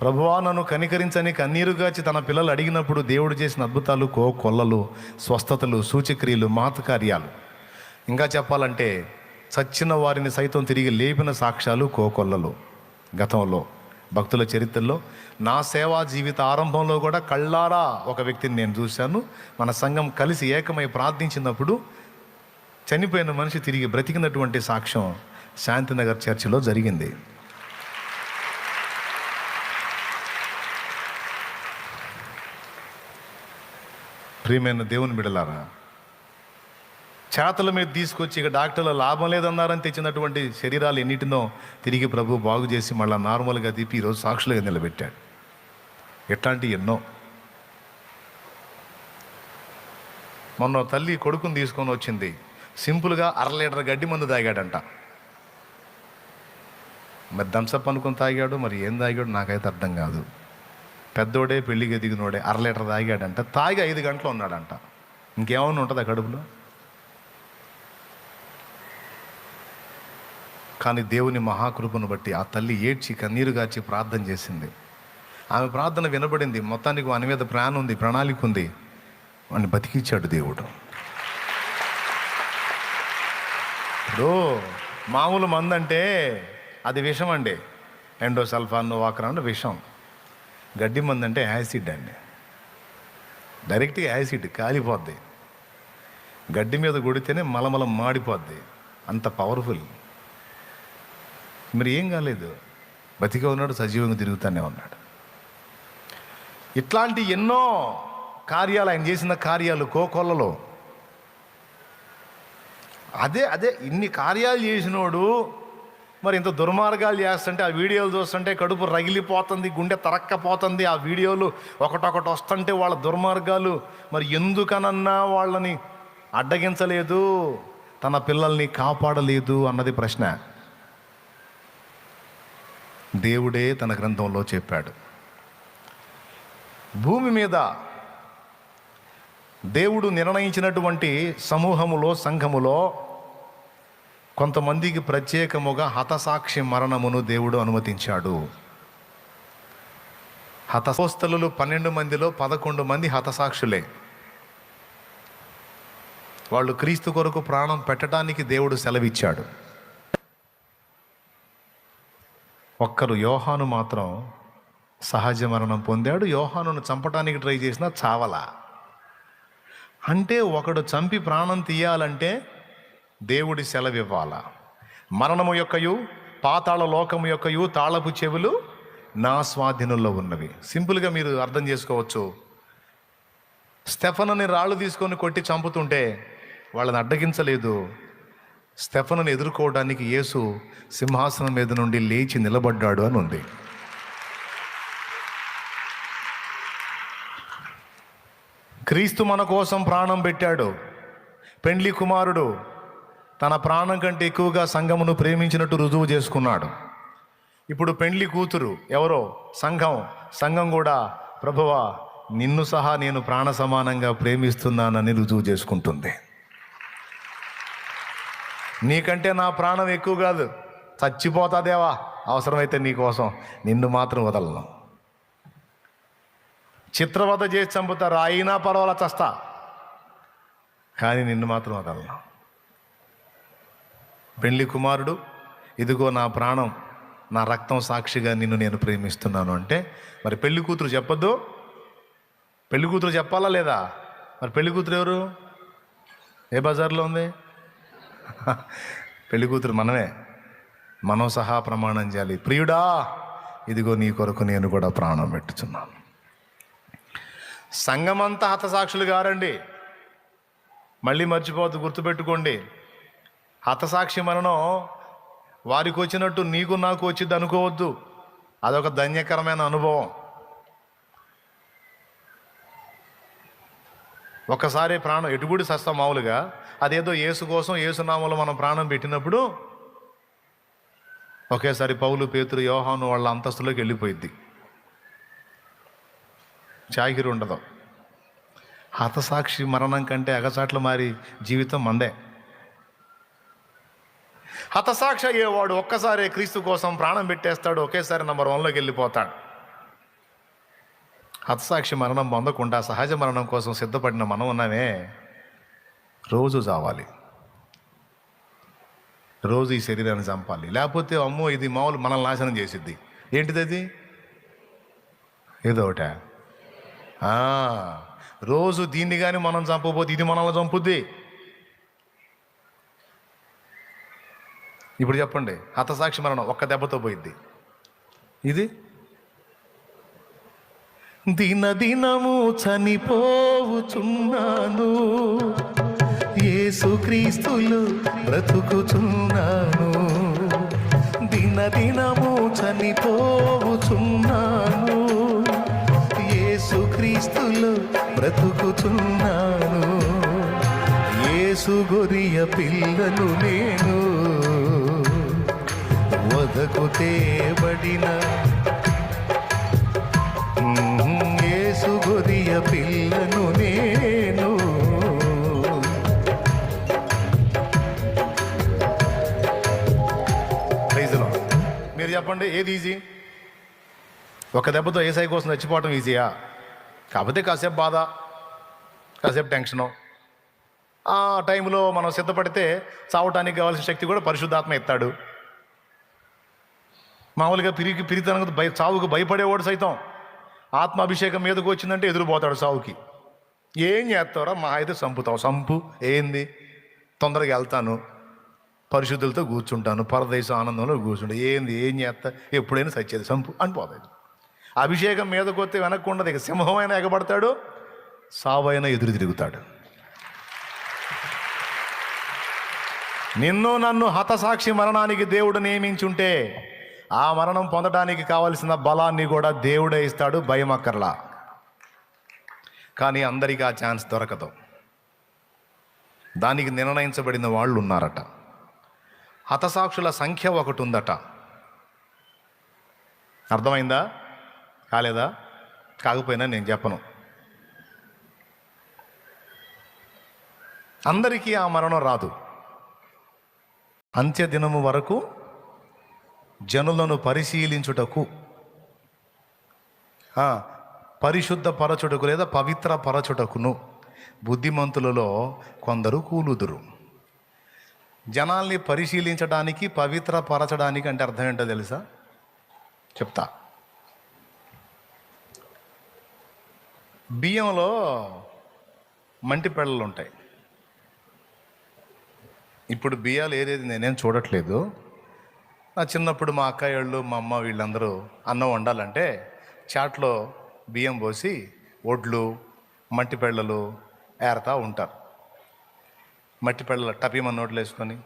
ప్రభువా నన్ను కనికరించని కన్నీరుగాచి తన పిల్లలు అడిగినప్పుడు దేవుడు చేసిన అద్భుతాలు కో కొల్లలు స్వస్థతలు సూచక్రియలు మహత్కార్యాలు. ఇంకా చెప్పాలంటే చచ్చిన వారిని సైతం తిరిగి లేపిన సాక్ష్యాలు కోకొల్లలు గతంలో భక్తుల చరిత్రలో నా సేవా జీవిత ఆరంభంలో కూడా కళ్ళారా ఒక వ్యక్తిని నేను చూశాను. మన సంఘం కలిసి ఏకమై ప్రార్థించినప్పుడు చనిపోయిన మనిషి తిరిగి బ్రతికినటువంటి సాక్ష్యం శాంతినగర్ చర్చిలో జరిగింది. ప్రియమైన దేవుని బిడలారా చేతల మీద తీసుకొచ్చి ఇక డాక్టర్లు లాభం లేదన్నారని తెచ్చినటువంటి శరీరాలు ఎన్నిటినో తిరిగి ప్రభు బాగు చేసి మళ్ళీ నార్మల్గా తిప్పి ఈరోజు సాక్షులుగా నిలబెట్టాడు. ఎట్లాంటివి ఎన్నో. మొన్న తల్లి కొడుకుని తీసుకొని వచ్చింది. సింపుల్గా అర లీటర్ గడ్డి మందు తాగాడంట. మరి థమ్సప్ అనుకుని తాగాడు మరి ఏం తాగాడు నాకైతే అర్థం కాదు. పెద్దోడే పెళ్ళికి ఎదిగినోడే అర లీటర్ తాగాడంట. తాగి ఐదు గంటలు ఉన్నాడంట. ఇంకేమైనా ఉంటుందా కడుపులో? కానీ దేవుని మహాకృపను బట్టి ఆ తల్లి ఏడ్చి కన్నీరు గాచి ప్రార్థన చేసింది. ఆమె ప్రార్థన వినబడింది. మొత్తానికి వాని మీద ప్రాణం ఉంది ప్రణాళిక ఉంది. వాడిని బతికిచ్చాడు దేవుడు. ఇప్పుడు మామూలు మందంటే అది విషం అండి ఎండోసల్ఫాన్ వాకరాన్ విషం. గడ్డి మందు అంటే యాసిడ్ అండి. డైరెక్ట్గా యాసిడ్ కాలిపోద్ది. గడ్డి మీద కొడితేనే మలమలం మాడిపోద్ది. అంత పవర్ఫుల్. మరి ఏం కాలేదు. బతిగా ఉన్నాడు సజీవంగా తిరుగుతూనే ఉన్నాడు. ఇట్లాంటి ఎన్నో కార్యాలు ఆయన చేసిన కార్యాలు కోకొల్లలో. అదే అదే ఇన్ని కార్యాలు చేసినోడు మరి ఇంత దుర్మార్గాలు చేస్తుంటే ఆ వీడియోలు చూస్తుంటే కడుపు రగిలిపోతుంది గుండె తరక్కపోతుంది. ఆ వీడియోలు ఒకటొకటి వస్తుంటే వాళ్ళ దుర్మార్గాలు. మరి ఎందుకనన్నా వాళ్ళని అడ్డగించలేదు తన పిల్లల్ని కాపాడలేదు అన్నది ప్రశ్న. దేవుడే తన గ్రంథంలో చెప్పాడు. భూమి మీద దేవుడు నిర్ణయించినటువంటి సమూహములో సంఘములో కొంతమందికి ప్రత్యేకముగా హతసాక్షి మరణమును దేవుడు అనుమతించాడు. హతసోస్తలు పన్నెండు మందిలో పదకొండు మంది హతసాక్షులే. వాళ్ళు క్రీస్తు కొరకు ప్రాణం పెట్టడానికి దేవుడు సెలవిచ్చాడు. ఒక్కరు యోహాను మాత్రం సహజ మరణం పొందాడు. యోహానును చంపడానికి ట్రై చేసినా చావలా. అంటే ఒకడు చంపి ప్రాణం తీయాలంటే దేవుడి సెలవివ్వాల? మరణము యొక్కయు పాతాళ లోకము యొక్కయు తాళపు చెవులు నా స్వాధీనంలో ఉన్నవి. సింపుల్గా మీరు అర్థం చేసుకోవచ్చు. స్టెఫనని రాళ్ళు తీసుకొని కొట్టి చంపుతుంటే వాళ్ళని అడ్డగించలేదు. స్టెఫనని ఎదుర్కోవడానికి యేసు సింహాసనం మీద నుండి లేచి నిలబడ్డాడు అని ఉంది. క్రీస్తు మన కోసం ప్రాణం పెట్టాడు. పెండ్లి కుమారుడు తన ప్రాణం కంటే ఎక్కువగా సంఘమును ప్రేమించినట్టు రుజువు చేసుకున్నాడు. ఇప్పుడు పెండ్లి కూతురు ఎవరో? సంఘం. సంఘం కూడా ప్రభువా నిన్ను సహా నేను ప్రాణ సమానంగా ప్రేమిస్తున్నానని రుజువు చేసుకుంటుంది. నీకంటే నా ప్రాణం ఎక్కువ కాదు. చచ్చిపోతాదేవా అవసరమైతే నీకోసం నిన్ను మాత్రం వదలను. చిత్రవద చేసి చంపుతారు అయినా పర్వాలా చస్తా. కానీ నిన్ను మాత్రం వదలను. పెళ్ళి కుమారుడు ఇదిగో నా ప్రాణం నా రక్తం సాక్షిగా నిన్ను నేను ప్రేమిస్తున్నాను అంటే మరి పెళ్ళి కూతురు చెప్పొద్దు? పెళ్ళి కూతురు చెప్పాలా లేదా? మరి పెళ్ళి కూతురు ఎవరు? ఏ బజార్లో ఉంది? పెళ్ళి కూతురు మనమే. మనం సహా ప్రమాణం చేయాలి. ప్రియుడా ఇదిగో నీ కొరకు నేను కూడా ప్రాణం పెట్టుచున్నాను. సంఘమంతా హతసాక్షులు గారండి మళ్ళీ మర్చిపోవద్దు గుర్తుపెట్టుకోండి. హతసాక్షి మరణం వారికి వచ్చినట్టు నీకు నాకు వచ్చింది అనుకోవద్దు. అదొక ధన్యకరమైన అనుభవం. ఒకసారి ప్రాణం ఎటుగుడి సస్త మామూలుగా అదేదో యేసు కోసం ఏసునామలో మనం ప్రాణం పెట్టినప్పుడు ఒకేసారి పౌలు పేతురు యోహాను వాళ్ళ అంతస్తులోకి వెళ్ళిపోయింది చాకిరి ఉండదు. హతసాక్షి మరణం కంటే అగచాట్లు మారి జీవితం మందే. హతసాక్షి అయ్యేవాడు ఒక్కసారి క్రీస్తు కోసం ప్రాణం పెట్టేస్తాడు ఒకేసారి నంబర్ వన్లోకి వెళ్ళిపోతాడు. హతసాక్షి మరణం పొందకుండా సహజ మరణం కోసం సిద్ధపడిన మనం ఉన్నామే రోజు చావాలి. రోజు ఈ శరీరాన్ని చంపాలి. లేకపోతే అమ్మో ఇది మామూలు మనల్ని నాశనం చేసిద్ది. ఏంటిది అది? ఏదో ఒకట. రోజు దీన్ని కానీ మనం చంపకపోతే ఇది మనల్ని చంపుద్ది. ఇప్పుడు చెప్పండి హతసాక్షి మరణం ఒక్క దెబ్బతో పోయిద్ది. ఇది? దిన దినము చనిపోవుచున్నాను ఏసుక్రీస్తులు బ్రతుకుచున్నాను. దిన దినము చనిపోవుచున్నాను ఏసుక్రీస్తులు బ్రతుకుచున్నాను. యేసు గొరియ పిల్లలు నేను వదకు తేబడిన యేసు పిల్లను నేను. మీరు చెప్పండి ఏది ఈజీ ఒక దెబ్బతో ఏసఐ కోసం చచ్చిపోవటం ఈజీయా కాకపోతే కాసేపు బాధ కాసేపు టెన్షను. ఆ టైంలో మనం సిద్ధపడితే చావటానికి కావాల్సిన శక్తి కూడా పరిశుద్ధాత్మ ఇస్తాడు. మామూలుగా పిరికి పిరితనకు భయ చావుకు భయపడేవాడు సైతం. ఆత్మాభిషేకం మీదకు వచ్చిందంటే ఎదురుపోతాడు సావుకి. ఏం చేస్తావురా? మా అయితే చంపుతావు సంపు ఏంది? తొందరగా వెళ్తాను. పరిశుద్ధులతో కూర్చుంటాను. పరదేశ ఆనందంలో కూర్చుంటా. ఏంది? ఏం చేస్తా? ఎప్పుడైనా సచ్చేది సంపు అనిపోతాడు అభిషేకం మీదకు వస్తే వెనక్కి ఉండదు. ఇక సింహమైన ఎగబడతాడు. సావైన ఎదురు తిరుగుతాడు. నిన్ను నన్ను హతసాక్షి మరణానికి దేవుడు నియమించుంటే ఆ మరణం పొందడానికి కావలసిన బలాన్ని కూడా దేవుడే ఇస్తాడు భయం అక్కర్లా కానీ అందరికీ ఆ ఛాన్స్ దొరకదు. దానికి నిర్ణయించబడిన వాళ్ళు ఉన్నారట. హతసాక్షుల సంఖ్య ఒకటి ఉందట. అర్థమైందా? కాలేదా? కాకపోయినా నేను చెప్పను. అందరికీ ఆ మరణం రాదు. అంత్యదినము వరకు జనులను పరిశీలించుటకు. పరిశుద్ధపరచుటకు పరిశుద్ధ పరచుటకు లేదా పవిత్ర పరచుటకును బుద్ధిమంతులలో కొందరు కూలుదురు. జనాల్ని పరిశీలించడానికి పవిత్ర పరచడానికి అంటే అర్థం ఏంటో తెలుసా? చెప్తా. బియ్యంలో మంటి పెళ్ళలు ఉంటాయి ఇప్పుడు బియ్యాలు ఏదేది నేనేం చూడట్లేదు. నా చిన్నప్పుడు మా అక్కయ్యోళ్ళు మా అమ్మ వీళ్ళందరూ అన్నం వండాలంటే చాట్లో బియ్యం పోసి ఒడ్లు మట్టి పెళ్ళలు ఏరతా ఉంటారు. మట్టి పెళ్ళల టపీమ నోట్లు వేసుకొని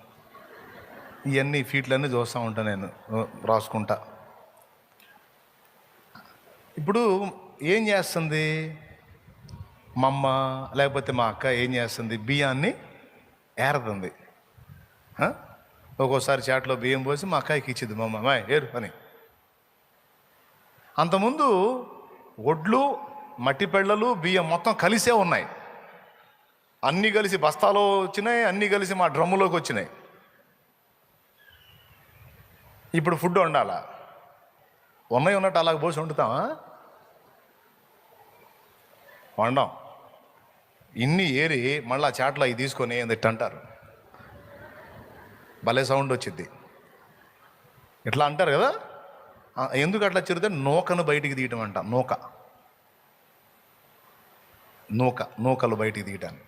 ఇవన్నీ ఫీట్లన్నీ చూస్తూ ఉంటాను నేను రాసుకుంటా. ఇప్పుడు ఏం చేస్తుంది మా అమ్మ లేకపోతే మా అక్క ఏం చేస్తుంది? బియ్యాన్ని ఏరుతుంది. ఒక్కోసారి చాట్లో బియ్యం పోసి మా అక్కాయికి ఇచ్చింది మా అమ్మాయి ఏరు అని. అంతకుముందు ఒడ్లు మట్టి పెళ్ళలు బియ్యం మొత్తం కలిసే ఉన్నాయి. అన్నీ కలిసి బస్తాలో వచ్చినాయి అన్నీ కలిసి మా డ్రమ్ములోకి వచ్చినాయి. ఇప్పుడు ఫుడ్ వండాలా? ఉన్నాయి ఉన్నట్టు అలాగ పోసి వండుతామా వండాం. ఇన్ని ఏరి మళ్ళీ ఆ చాట్లో అవి తీసుకొని ఎందుకంటారు అంటారు భలే సౌండ్ వచ్చింది ఇట్లా అంటారు కదా? ఎందుకు అట్లా చిరితే నూకను బయటికి తీయటం అంట నూక. నూక నూకలు బయటికి తీయటాన్ని.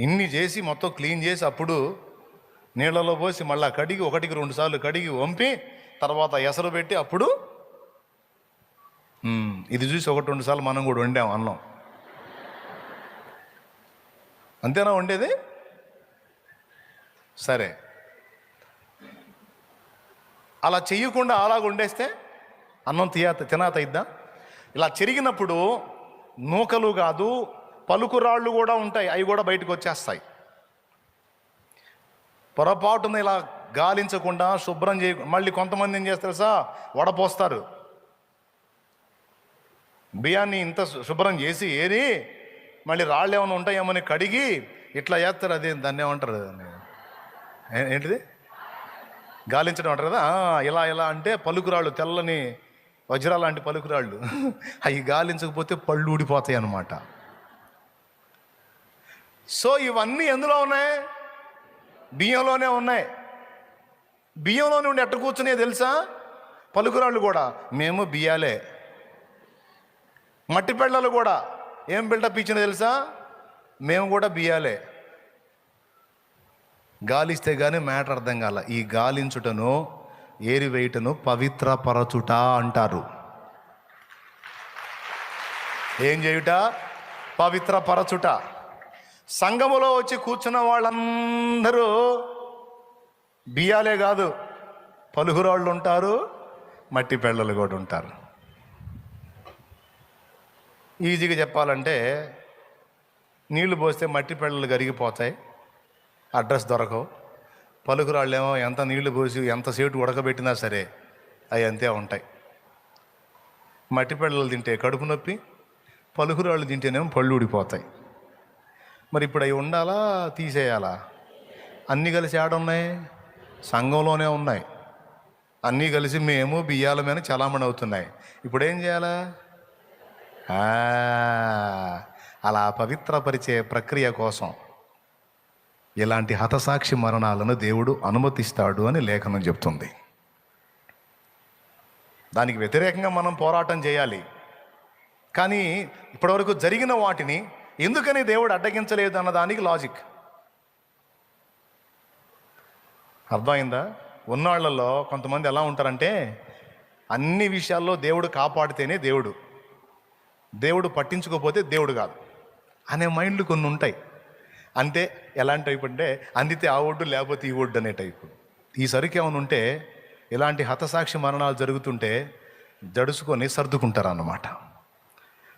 ఇన్ని చేసి మొత్తం క్లీన్ చేసి అప్పుడు నీళ్ళలో పోసి మళ్ళీ కడిగి ఒకటికి రెండు సార్లు కడిగి వంపి తర్వాత ఎసరు పెట్టి అప్పుడు ఇది చూసి ఒకటి రెండు సార్లు మనం కూడా వండాం అన్నం. అంతేనా వండేది? సరే. అలా చేయకుండా అలాగ వండేస్తే అన్నం తీయ తినాత ఇద్దా ఇలా చెరిగినప్పుడు నూకలు కాదు పలుకురాళ్ళు కూడా ఉంటాయి అవి కూడా బయటకు వచ్చేస్తాయి. పొరపాటున ఇలా గాలించకుండా శుభ్రం చేయ మళ్ళీ కొంతమంది ఏం చేస్తారు తెలుసా? వడపోస్తారు. బియ్యాన్ని ఇంత శు- శుభ్రం చేసి ఏరి మళ్ళీ రాళ్ళు ఏమైనా ఉంటాయేమని కడిగి ఇట్లా చేస్తారు అదే దాన్ని ఏమంటారు దాన్ని? ఏంటిది? గాలించడం అంటారు కదా? ఇలా ఇలా అంటే పలుకురాళ్ళు తెల్లని వజ్రాలు లాంటి పలుకురాళ్ళు. అవి గాలించకపోతే పళ్ళు ఊడిపోతాయి అన్నమాట. సో ఇవన్నీ ఎందులో ఉన్నాయి? బియ్యంలోనే ఉన్నాయి. బియ్యంలో నుండి ఎట్ట కూర్చునే తెలుసా? పలుకురాళ్ళు కూడా. మేము బియ్యాలే. మట్టి పెళ్ళలు కూడా. ఏం బిల్డప్ ఇచ్చినా తెలుసా? మేము కూడా బియ్యాలే. గాలిస్తే కానీ మ్యాటర్ అర్థం కాల ఈ గాలించుటను ఏరివేయుటను పవిత్రపరచుట అంటారు. ఏం చేయుట? పవిత్రపరచుట. సంఘములో వచ్చి కూర్చున్న వాళ్ళందరూ బియ్యాలే కాదు పలుగురాళ్ళు ఉంటారు మట్టి పెళ్ళలు కూడా ఉంటారు. ఈజీగా చెప్పాలంటే నీళ్ళు పోస్తే మట్టి పెళ్ళలు కరిగిపోతాయి. అడ్రస్ దొరకవు. పలుకురాళ్ళేమో ఎంత నీళ్ళు పోసి ఎంత సేటు ఉడకబెట్టినా సరే అవి అంతే ఉంటాయి. మట్టి పిల్లలు తింటే కడుపు నొప్పి పలుకురాళ్ళు తింటేనేమో పళ్ళు ఊడిపోతాయి. మరి ఇప్పుడు అవి ఉండాలా తీసేయాలా? అన్నీ కలిసి ఆడున్నాయి? సంఘంలోనే ఉన్నాయి. అన్నీ కలిసి మేము బియ్యాల మీద చలామణి అవుతున్నాయి. ఇప్పుడు ఏం చేయాలా అలా పవిత్రపరిచే ప్రక్రియ కోసం. ఇలాంటి హతసాక్షి మరణాలను దేవుడు అనుమతిస్తాడు అని లేఖనం చెప్తుంది. దానికి వ్యతిరేకంగా మనం పోరాటం చేయాలి. కానీ ఇప్పటివరకు జరిగిన వాటిని ఎందుకని దేవుడు అడ్డగించలేదు అన్న దానికి లాజిక్ అర్థమైందా? ఉన్నాళ్ళలో కొంతమంది ఎలా ఉంటారంటే అన్ని విషయాల్లో దేవుడు కాపాడితేనే దేవుడు. దేవుడు పట్టించుకోకపోతే దేవుడు కాదు. అనే మైండ్లు కొన్ని ఉంటాయి. అంటే ఎలాంటి టైప్ అంటే అందితే ఆ ఒడ్డు లేకపోతే ఈ ఒడ్డు అనే టైపు ఈ సరికి ఏమైనా ఉంటే ఇలాంటి హతసాక్షి మరణాలు జరుగుతుంటే జడుసుకొని సర్దుకుంటారు అన్నమాట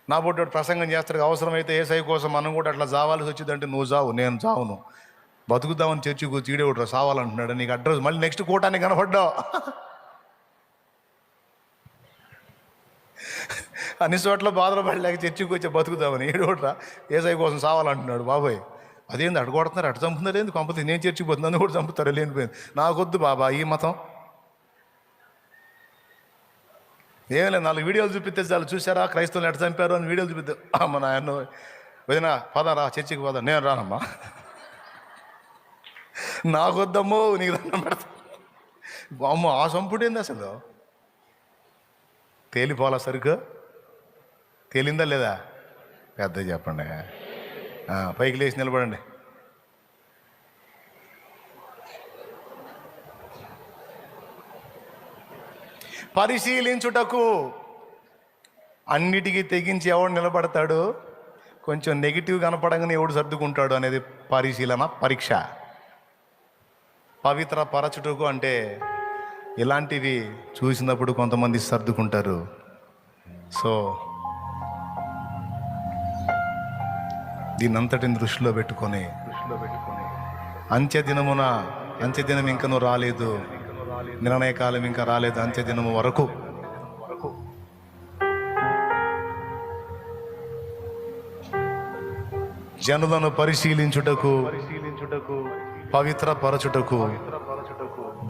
నా బొడ్డు ప్రసంగం చేస్తాడు అవసరమైతే ఏసై కోసం మనం కూడా అట్లా జావాల్సి వచ్చిందంటే నువ్వు జావు నేను చావును బతుకుదామని చర్చి కూర్చి ఈడేవుడు సావాలంటున్నాడు నీకు అడ్రస్ మళ్ళీ నెక్స్ట్ కూటానికి కనపడ్డావు. అన్ని చోట్ల బాధలు పడలేక చర్చికి వచ్చి బతుకుదామని ఏడోట్రా ఏసై కోసం సావాలంటున్నాడు బాబోయ్ అదేంది అటు కొడుతున్నారు అటు చంపుతున్నారు ఏంది? కొంపతి నేను చర్చికి పోతుంది? నన్ను కూడా చంపుతారు లేనిపోయింది నాకొద్దు బాబా ఈ మతం. ఏం లేదు నాలుగు వీడియోలు చూపిస్తే చాలు. చూసారా క్రైస్తవులు ఎట్ట చంపారు అని వీడియోలు చూపిస్తే అమ్మ నాయన. వదినా పదారా చర్చికి పోదా. నేను రానమ్మా. నాకొద్దమ్మో నీకు దండం పెడతా. అమ్మ ఆ చంపుడేంది అసలు? తేలిపోలా సరిగ్గా తేలిందా లేదా? పెద్ద చెప్పండి. పైకి లేచి నిలబడండి. పరిశీలించుటకు అన్నిటికీ తెగించి ఎవడు నిలబడతాడు? కొంచెం నెగిటివ్ కనపడంగానే ఎవడు సర్దుకుంటాడు అనేది పరిశీలన పరీక్ష. పవిత్ర పరచుటకు అంటే ఇలాంటివి చూసినప్పుడు కొంతమంది సర్దుకుంటారు. సో దీన్నంతటిని దృష్టిలో పెట్టుకొని దృష్టిలో పెట్టుకొని అంత్య దినమున అంత్య దినం ఇంకను రాలేదు. నిర్ణయ కాలం ఇంకా రాలేదు అంత్య దినము వరకు. జనులను పరిశీలించుటకు పరిశీలించుటకు పవిత్ర పరచుటకు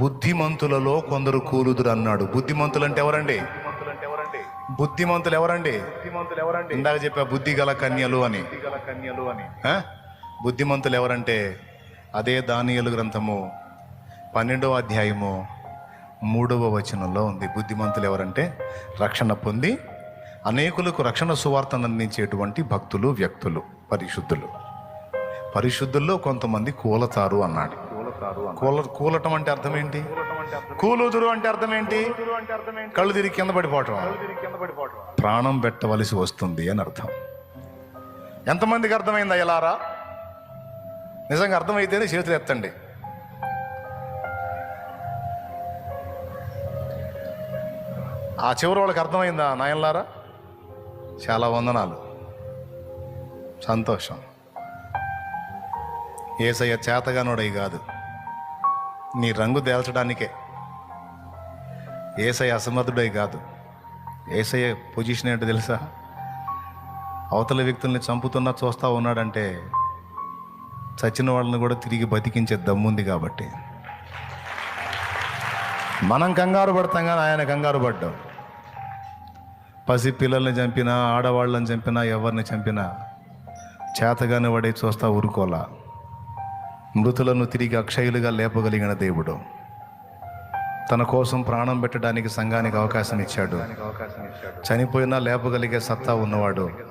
బుద్ధిమంతులలో కొందరు కూలుదురు అన్నాడు బుద్ధిమంతులు అంటే ఎవరండి? బుద్ధిమంతులు ఎవరండి? ఇందాక చెప్పా బుద్ధి గల కన్యలు అని. ఆ? బుద్ధిమంతులు ఎవరంటే అదే దానియలు గ్రంథము పన్నెండవ అధ్యాయము మూడవ వచనంలో ఉంది. బుద్ధిమంతులు ఎవరంటే రక్షణ పొంది అనేకులకు రక్షణ సువార్తను అందించేటువంటి భక్తులు వ్యక్తులు పరిశుద్ధులు. పరిశుద్ధుల్లో కొంతమంది కూలతారు అన్నాడు. కూల కూలటం అంటే అర్థం ఏంటి? కూలుదురు అంటే అర్థం ఏంటి? కళ్ళు తిరిగి కింద పడిపోవటం. ప్రాణం పెట్టవలసి వస్తుంది అని అర్థం. ఎంతమందికి అర్థమైందా ఎలారా నిజంగా అర్థమైతేనే చేతులు ఎత్తండి. ఆ చివరి వాళ్ళకి అర్థమైందా నాయనలారా చాలా వందనాలు. సంతోషం. ఏసయ్య చేతగానోడై కాదు. నీ రంగు తేల్చడానికే. ఏసయ్య అసమర్థుడై కాదు. ఏసయ్య పొజిషన్ ఏంటో తెలుసా? అవతల వ్యక్తుల్ని చంపుతున్నా చూస్తా ఉన్నాడంటే చచ్చిన వాళ్ళని కూడా తిరిగి బతికించే దమ్ముంది కాబట్టి. మనం కంగారు పడతాం కానీ ఆయన కంగారు పడ్డాం పసి పిల్లల్ని చంపినా ఆడవాళ్ళని చంపినా ఎవరిని చంపినా చేతగాని వాడే చూస్తా ఊరుకోలా మృతులను తిరిగి అక్షయులుగా లేపగలిగిన దేవుడు. తన కోసం ప్రాణం పెట్టడానికి సంఘానికి అవకాశం ఇచ్చాడు. చనిపోయినా లేపగలిగే సత్తా ఉన్నవాడు.